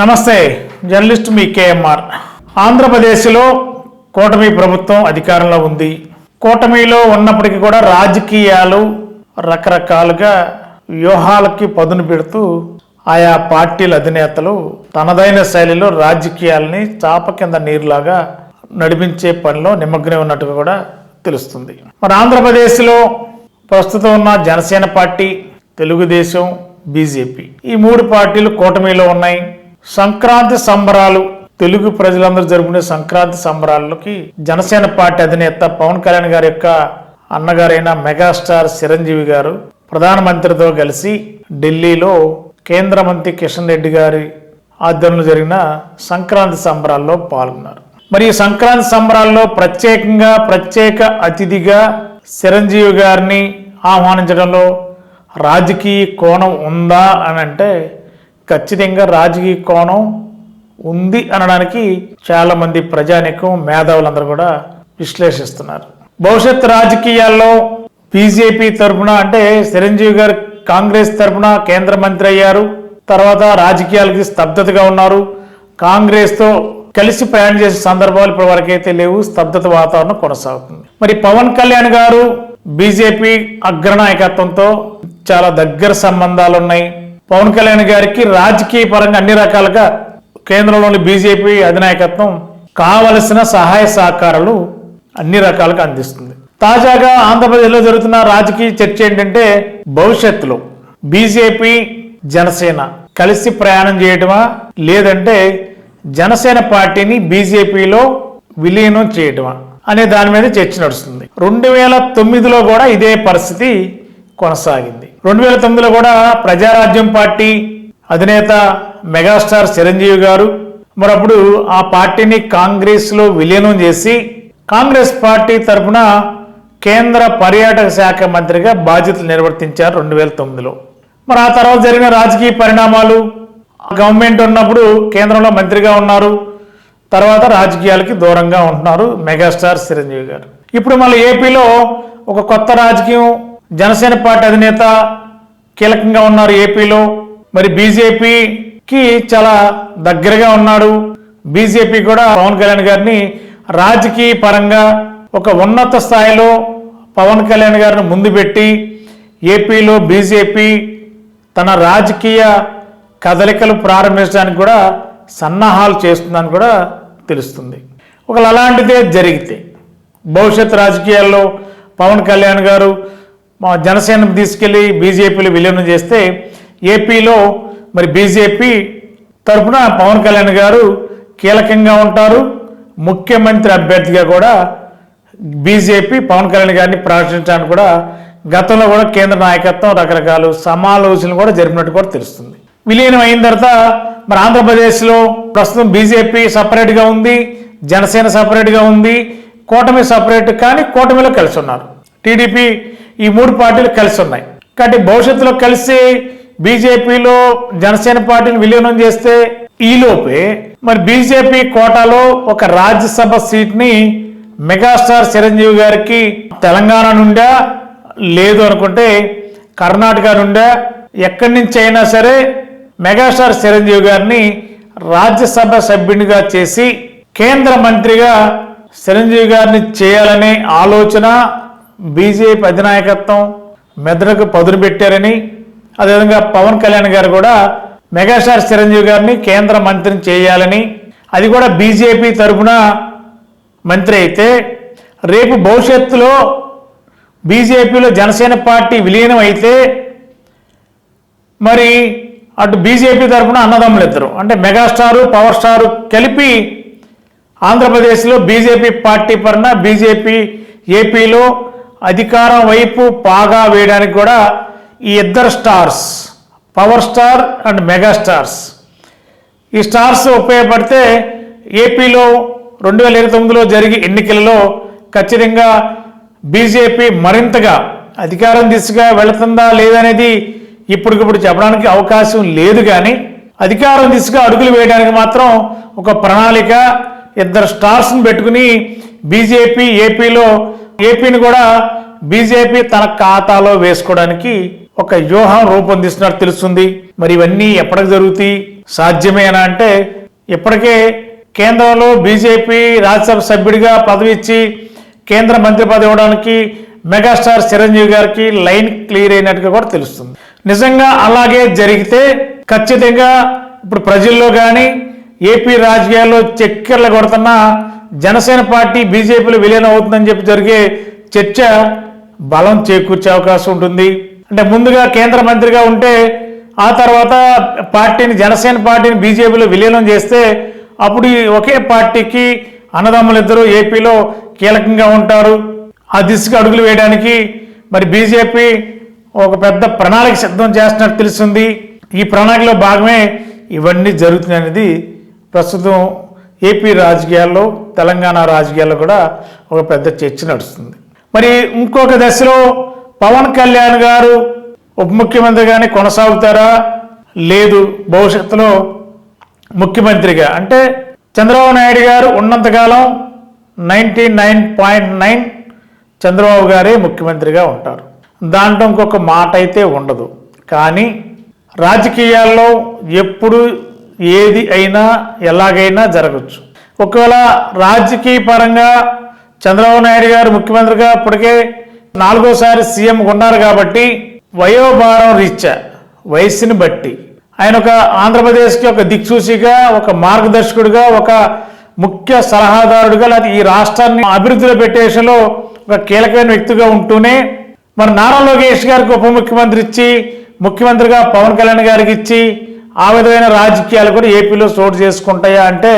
నమస్తే జర్నలిస్ట్ మీ కేఎంఆర్. ఆంధ్రప్రదేశ్లో కూటమి ప్రభుత్వం అధికారంలో ఉంది. కూటమిలో ఉన్నప్పటికీ కూడా రాజకీయాలు రకరకాలుగా వ్యూహాలకి పదును పెడుతూ ఆయా పార్టీల అధినేతలు తనదైన శైలిలో రాజకీయాల్ని చాప కింద నీరులాగా నడిపించే పనిలో నిమగ్నం ఉన్నట్టుగా కూడా తెలుస్తుంది. మరి ఆంధ్రప్రదేశ్లో ప్రస్తుతం ఉన్న జనసేన పార్టీ తెలుగుదేశం బీజేపీ ఈ మూడు పార్టీలు కూటమిలో ఉన్నాయి. సంక్రాంతి సంబరాలు తెలుగు ప్రజలందరూ జరుపుకునే సంక్రాంతి సంబరాలకి జనసేన పార్టీ అధినేత పవన్ కళ్యాణ్ గారి యొక్క అన్నగారైన మెగాస్టార్ చిరంజీవి గారు ప్రధానమంత్రితో కలిసి ఢిల్లీలో కేంద్ర మంత్రి కిషన్ రెడ్డి గారి ఆధ్వర్యంలో జరిగిన సంక్రాంతి సంబరాల్లో పాల్గొన్నారు. మరి సంక్రాంతి సంబరాల్లో ప్రత్యేకంగా ప్రత్యేక అతిథిగా చిరంజీవి గారిని ఆహ్వానించడంలో రాజకీయ కోణం ఉందా అని అంటే ఖచ్చితంగా రాజకీయ కోణం ఉంది అనడానికి చాలా మంది ప్రజానికం మేధావులందరూ కూడా విశ్లేషిస్తున్నారు. భవిష్యత్ రాజకీయాల్లో బీజేపీ తరఫున అంటే చిరంజీవి గారు కాంగ్రెస్ తరఫున కేంద్ర మంత్రి అయ్యారు. తర్వాత రాజకీయాలకి స్తబ్దతగా ఉన్నారు. కాంగ్రెస్తో కలిసి ప్రయాణం చేసే సందర్భాలు ఇప్పటి వరకైతే లేవు. స్తబ్దత వాతావరణం కొనసాగుతుంది. మరి పవన్ కళ్యాణ్ గారు బీజేపీ అగ్రనాయకత్వంతో చాలా దగ్గర సంబంధాలు ఉన్నాయి పవన్ కళ్యాణ్ గారికి రాజకీయ పరంగా అన్ని రకాలుగా కేంద్రంలోని బీజేపీ అధినాయకత్వం కావలసిన సహాయ సహకారాలు అన్ని రకాలుగా అందిస్తుంది. తాజాగా ఆంధ్రప్రదేశ్లో జరుగుతున్న రాజకీయ చర్చ ఏంటంటే భవిష్యత్తులో బీజేపీ జనసేన కలిసి ప్రయాణం చేయటమా? లేదంటే జనసేన పార్టీని బీజేపీలో విలీనం చేయటమా? అనే దాని మీద చర్చ నడుస్తుంది. రెండు వేల తొమ్మిదిలో కూడా ఇదే పరిస్థితి కొనసాగింది. రెండు వేల తొమ్మిదిలో కూడా ప్రజారాజ్యం పార్టీ అధినేత మెగాస్టార్ చిరంజీవి గారు మరప్పుడు ఆ పార్టీని కాంగ్రెస్లో విలీనం చేసి కాంగ్రెస్ పార్టీ తరఫున కేంద్ర పర్యాటక శాఖ మంత్రిగా బాధ్యతలు నిర్వర్తించారు రెండు వేల తొమ్మిదిలో. మరి ఆ తర్వాత జరిగిన రాజకీయ పరిణామాలు గవర్నమెంట్ ఉన్నప్పుడు కేంద్రంలో మంత్రిగా ఉన్నారు తర్వాత రాజకీయాలకి దూరంగా ఉంటున్నారు మెగాస్టార్ చిరంజీవి గారు. ఇప్పుడు మళ్ళీ ఏపీలో ఒక కొత్త రాజకీయం జనసేన పార్టీ అధినేత కీలకంగా ఉన్నారు ఏపీలో. మరి బీజేపీకి చాలా దగ్గరగా ఉన్నాడు. బీజేపీ కూడా పవన్ కళ్యాణ్ గారిని రాజకీయ పరంగా ఒక ఉన్నత స్థాయిలో పవన్ కళ్యాణ్ గారిని ముందు పెట్టి ఏపీలో బీజేపీ తన రాజకీయ కదలికలు ప్రారంభించడానికి కూడా సన్నాహాలు చేస్తుందని కూడా తెలుస్తుంది. ఒకవేళ అలాంటిదే జరిగితే భవిష్యత్ రాజకీయాల్లో పవన్ కళ్యాణ్ గారు మా జనసేనను తీసుకెళ్ళి బీజేపీలో విలీనం చేస్తే ఏపీలో మరి బీజేపీ తరఫున పవన్ కళ్యాణ్ గారు కీలకంగా ఉంటారు. ముఖ్యమంత్రి అభ్యర్థిగా కూడా బీజేపీ పవన్ కళ్యాణ్ గారిని ప్రకటించడానికి కూడా గతంలో కూడా కేంద్ర నాయకత్వం రకరకాల సమాలోచనలు కూడా జరిపినట్టు కూడా తెలుస్తుంది. విలీనం అయిన తర్వాత మరి ఆంధ్రప్రదేశ్లో ప్రస్తుతం బీజేపీ సపరేట్గా ఉంది జనసేన సపరేట్గా ఉంది కూటమి సపరేట్ కానీ కూటమిలో కలిసి ఉన్నారు. టీడీపీ ఈ మూడు పార్టీలు కలిసి ఉన్నాయి. కాబట్టి భవిష్యత్తులో కలిసి బీజేపీలో జనసేన పార్టీని విలీనం చేస్తే ఈలోపే మరి బీజేపీ కోటాలో ఒక రాజ్యసభ సీట్ని మెగాస్టార్ చిరంజీవి గారికి తెలంగాణ నుండా లేదు అనుకుంటే కర్ణాటక నుండా ఎక్కడి నుంచి అయినా సరే మెగాస్టార్ చిరంజీవి గారిని రాజ్యసభ సభ్యునిగా చేసి కేంద్ర మంత్రిగా చిరంజీవి గారిని చేయాలనే ఆలోచన బీజేపీ అధినాయకత్వం మెదడుకు పదును పెట్టారని అదేవిధంగా పవన్ కళ్యాణ్ గారు కూడా మెగాస్టార్ చిరంజీవి గారిని కేంద్ర మంత్రిని చేయాలని అది కూడా బీజేపీ తరఫున మంత్రి అయితే రేపు భవిష్యత్తులో బీజేపీలో జనసేన పార్టీ విలీనం అయితే మరి అటు బీజేపీ తరఫున అన్నదమ్ములు ఇద్దరు. అంటే మెగాస్టారు పవర్ స్టారు కలిపి ఆంధ్రప్రదేశ్లో బీజేపీ పార్టీ పరన బీజేపీ ఏపీలో అధికారం వైపు పాగా వేయడానికి కూడా ఈ ఇద్దరు stars power star and megastars ఈ స్టార్స్ ఉపయోగపడితే ఏపీలో రెండు వేల ఇరవై తొమ్మిదిలో జరిగే ఎన్నికలలో ఖచ్చితంగా బీజేపీ మరింతగా అధికారం దిశగా వెళుతుందా లేదనేది ఇప్పటికిప్పుడు చెప్పడానికి అవకాశం లేదు కానీ అధికారం దిశగా అడుగులు వేయడానికి మాత్రం ఒక ప్రణాళిక ఇద్దరు స్టార్స్ని పెట్టుకుని బీజేపీ ఏపీలో ఏపీని కూడా బీజేపీ తన ఖాతాలో వేసుకోవడానికి ఒక వ్యూహం రూపొందిస్తున్నట్టు తెలుస్తుంది. మరి ఇవన్నీ ఎప్పటికి జరుగుతాయి? సాధ్యమేనా అంటే ఇప్పటికే కేంద్రంలో బీజేపీ రాజ్యసభ సభ్యుడిగా పదవి ఇచ్చి కేంద్ర మంత్రి పదవి ఇవ్వడానికి మెగాస్టార్ చిరంజీవి గారికి లైన్ క్లియర్ అయినట్టుగా కూడా తెలుస్తుంది. నిజంగా అలాగే జరిగితే ఖచ్చితంగా ఇప్పుడు ప్రజల్లో కానీ ఏపీ రాజకీయాల్లో చక్కెర్లు కొడుతున్న జనసేన పార్టీ బీజేపీలో విలీనం అవుతుందని చెప్పి జరిగే చర్చ బలం చేకూర్చే అవకాశం ఉంటుంది. అంటే ముందుగా కేంద్ర మంత్రిగా ఉంటే ఆ తర్వాత పార్టీని జనసేన పార్టీని బీజేపీలో విలీనం చేస్తే అప్పుడు ఒకే పార్టీకి అన్నదమ్ములిద్దరూ ఏపీలో కీలకంగా ఉంటారు. ఆ దిశగా అడుగులు వేయడానికి మరి బీజేపీ ఒక పెద్ద ప్రణాళిక సిద్ధం చేస్తున్నట్టు తెలుస్తుంది. ఈ ప్రణాళికలో భాగమే ఇవన్నీ జరుగుతున్నాయి అనేది ప్రస్తుతం ఏపీ రాజకీయాల్లో తెలంగాణ రాజకీయాల్లో కూడా ఒక పెద్ద చర్చ నడుస్తుంది. మరి ఇంకొక దశలో పవన్ కళ్యాణ్ గారు ఉప ముఖ్యమంత్రిగానే కొనసాగుతారా? లేదు భవిష్యత్తులో ముఖ్యమంత్రిగా. అంటే చంద్రబాబు నాయుడు గారు ఉన్నంతకాలం ninety nine point nine Chandrababu గారే ముఖ్యమంత్రిగా ఉంటారు. దాంట్లో ఇంకొక మాట అయితే ఉండదు. కానీ రాజకీయాల్లో ఎప్పుడు ఏది అయినా ఎలాగైనా జరగచ్చు. ఒకవేళ రాజకీయ పరంగా చంద్రబాబు నాయుడు గారు ముఖ్యమంత్రిగా ఇప్పటికే నాలుగోసారి సీఎం ఉన్నారు కాబట్టి వయోభారం రీత్యా వయస్సుని బట్టి. ఆయన ఒక ఆంధ్రప్రదేశ్కి ఒక దిక్సూచిగా ఒక మార్గదర్శకుడిగా ఒక ముఖ్య సలహాదారుడిగా లేదా ఈ రాష్ట్రాన్ని అభివృద్ధిలో పెట్టే విషయంలో ఒక కీలకమైన వ్యక్తిగా ఉంటూనే మరి నారా లోకేష్ గారికి ఉప ముఖ్యమంత్రి ఇచ్చి ముఖ్యమంత్రిగా పవన్ కళ్యాణ్ గారికి ఇచ్చి ఆ విధమైన రాజకీయాలు కూడా ఏపీలో చోటు చేసుకుంటాయా అంటే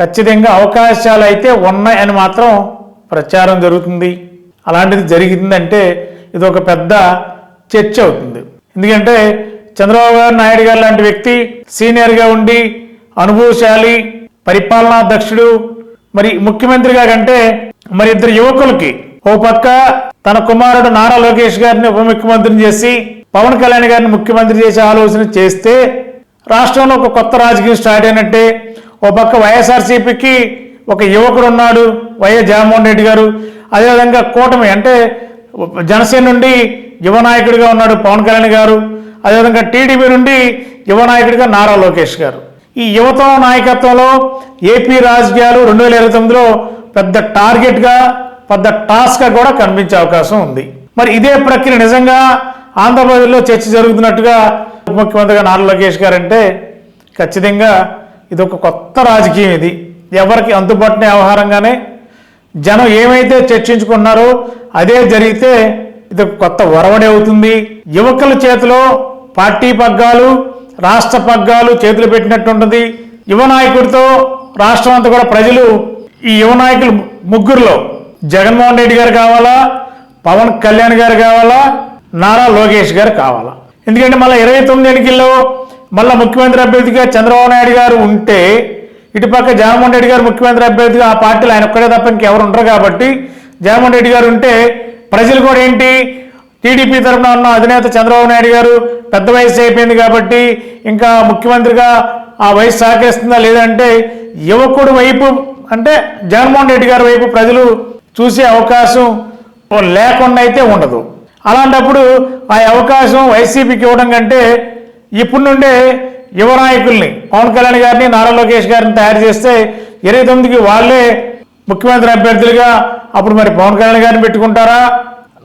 ఖచ్చితంగా అవకాశాలు అయితే ఉన్నాయని మాత్రం ప్రచారం జరుగుతుంది. అలాంటిది జరిగిందంటే ఇది ఒక పెద్ద చర్చ అవుతుంది. ఎందుకంటే చంద్రబాబు గారు నాయుడు గారు లాంటి వ్యక్తి సీనియర్గా ఉండి అనుభవశాలి పరిపాలనా దక్షుడు మరి ముఖ్యమంత్రిగా కంటే మరి ఇద్దరు యువకులకి ఓ పక్క తన కుమారుడు నారా లోకేష్ గారిని ఉప ముఖ్యమంత్రిని చేసి పవన్ కళ్యాణ్ గారిని ముఖ్యమంత్రి చేసే ఆలోచన చేస్తే రాష్ట్రంలో ఒక కొత్త రాజకీయం స్టార్ట్ అయినట్టే. ఓ పక్క వైఎస్ఆర్సీపీకి ఒక యువకుడు ఉన్నాడు వైఎస్ జగన్మోహన్ రెడ్డి గారు. అదేవిధంగా కూటమి అంటే జనసేన నుండి యువ నాయకుడిగా ఉన్నాడు పవన్ కళ్యాణ్ గారు. అదేవిధంగా టీడీపీ నుండి యువ నాయకుడిగా నారా లోకేష్ గారు. ఈ యువత నాయకత్వంలో ఏపీ రాజకీయాలు రెండు వేల ఇరవై తొమ్మిదిలో పెద్ద టార్గెట్గా పెద్ద టాస్క్గా కూడా కనిపించే అవకాశం ఉంది. మరి ఇదే ప్రక్రియ నిజంగా ఆంధ్రప్రదేశ్లో చర్చ జరుగుతున్నట్టుగా ముఖ్యమంత్రిగా నారా లోకేష్ గారు అంటే ఖచ్చితంగా ఇది ఒక కొత్త రాజకీయం ఇది. ఎవరికి అందుబాటునే వ్యవహారంగానే జనం ఏమైతే చర్చించుకున్నారో అదే జరిగితే ఇది ఒక కొత్త ఒరవడి అవుతుంది. యువకుల చేతిలో పార్టీ పగ్గాలు రాష్ట్ర పగ్గాలు చేతులు పెట్టినట్టు ఉంటుంది యువ నాయకుడితో రాష్ట్రం అంతా కూడా ప్రజలు ఈ యువ నాయకులు ముగ్గురులో జగన్మోహన్ రెడ్డి గారు కావాలా పవన్ కళ్యాణ్ గారు కావాలా నారా లోకేష్ గారు కావాలా? ఎందుకంటే మళ్ళీ ఇరవై తొమ్మిది ఎన్నికల్లో మళ్ళీ ముఖ్యమంత్రి అభ్యర్థిగా చంద్రబాబు నాయుడు గారు ఉంటే ఇటుపక్క జగన్మోహన్ రెడ్డి గారు ముఖ్యమంత్రి అభ్యర్థిగా ఆ పార్టీలో ఆయన ఒక్కడే తప్ప ఇంకెవరు ఉండరు కాబట్టి జగన్మోహన్ రెడ్డి గారు ఉంటే ప్రజలు కూడా ఏంటి టీడీపీ తరఫున ఉన్న అధినేత చంద్రబాబు నాయుడు గారు పెద్ద వయసు అయిపోయింది కాబట్టి ఇంకా ముఖ్యమంత్రిగా ఆ వయసు సహకరిస్తుందా లేదంటే యువకుడు వైపు అంటే జగన్మోహన్ రెడ్డి గారి వైపు ప్రజలు చూసే అవకాశం లేకుండా అయితే ఉండదు. అలాంటప్పుడు ఆ అవకాశం వైసీపీకి ఇవ్వడం కంటే ఇప్పటి నుండే యువ నాయకుల్ని పవన్ కళ్యాణ్ గారిని నారా లోకేష్ గారిని తయారు చేస్తే ఇరవై తొమ్మిదికి వాళ్ళే ముఖ్యమంత్రి అభ్యర్థులుగా అప్పుడు మరి పవన్ కళ్యాణ్ గారిని పెట్టుకుంటారా?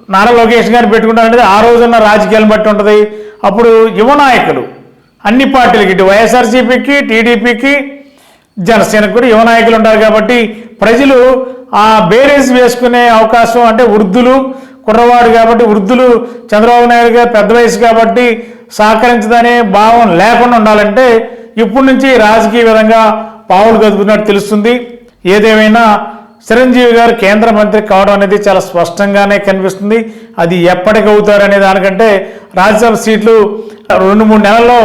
నారా లోకేష్ గారిని పెట్టుకుంటారంటే ఆ రోజున్న రాజకీయాలను బట్టి ఉంటుంది. అప్పుడు యువ నాయకులు అన్ని పార్టీలకి ఇటు వైఎస్ఆర్సీపీకి టీడీపీకి జనసేనకు కూడా యువ నాయకులు ఉంటారు కాబట్టి ప్రజలు ఆ బేరేజ్ వేసుకునే అవకాశం అంటే వృద్ధులు కుర్రవాడు కాబట్టి వృద్ధులు చంద్రబాబు నాయుడు గారు పెద్ద వయసు కాబట్టి సహకరించదనే భావం లేకుండా ఉండాలంటే ఇప్పటి నుంచి రాజకీయ విధంగా పావులు కదుపుతున్నట్టు తెలుస్తుంది. ఏదేమైనా చిరంజీవి గారు కేంద్ర మంత్రి కావడం అనేది చాలా స్పష్టంగానే కనిపిస్తుంది. అది ఎప్పటికి అనే దానికంటే రాజ్యసభ సీట్లు రెండు మూడు నెలల్లో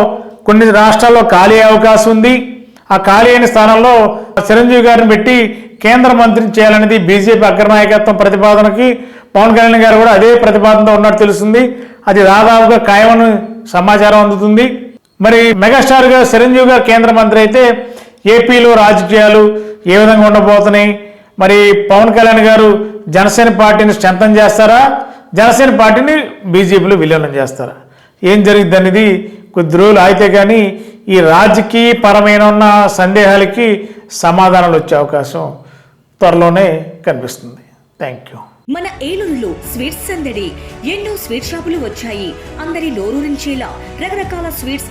కొన్ని రాష్ట్రాల్లో ఖాళీ అవకాశం ఉంది. ఆ ఖాళీ అయిన స్థానంలో చిరంజీవి గారిని పెట్టి కేంద్ర మంత్రిని చేయాలనేది బీజేపీ అగ్రనాయకత్వం ప్రతిపాదనకి పవన్ కళ్యాణ్ గారు కూడా అదే ప్రతిపాదనతో ఉన్నట్టు తెలుస్తుంది. అది దాదాపుగా ఖాయమని సమాచారం అందుతుంది. మరి మెగాస్టార్గా చిరంజీవి గారు కేంద్ర మంత్రి అయితే ఏపీలో రాజకీయాలు ఏ విధంగా ఉండబోతున్నాయి? మరి పవన్ కళ్యాణ్ గారు జనసేన పార్టీని స్ట్రెంథన్ చేస్తారా? జనసేన పార్టీని బీజేపీలో విలీనం చేస్తారా? ఏం జరిగింది అనేది కొద్ది రోజులు అయితే కానీ ఈ రాజకీయ పరమైన ఉన్న సందేహాలకి సమాధానాలు వచ్చే అవకాశం త్వరలోనే కనిపిస్తుంది. థ్యాంక్ యూ మన ఏలూరులో స్వీట్స్ సందడి ఎన్నో స్వీట్ షాపులు వచ్చాయి. అందరి నోరూరించేలా రకరకాల స్వీట్స్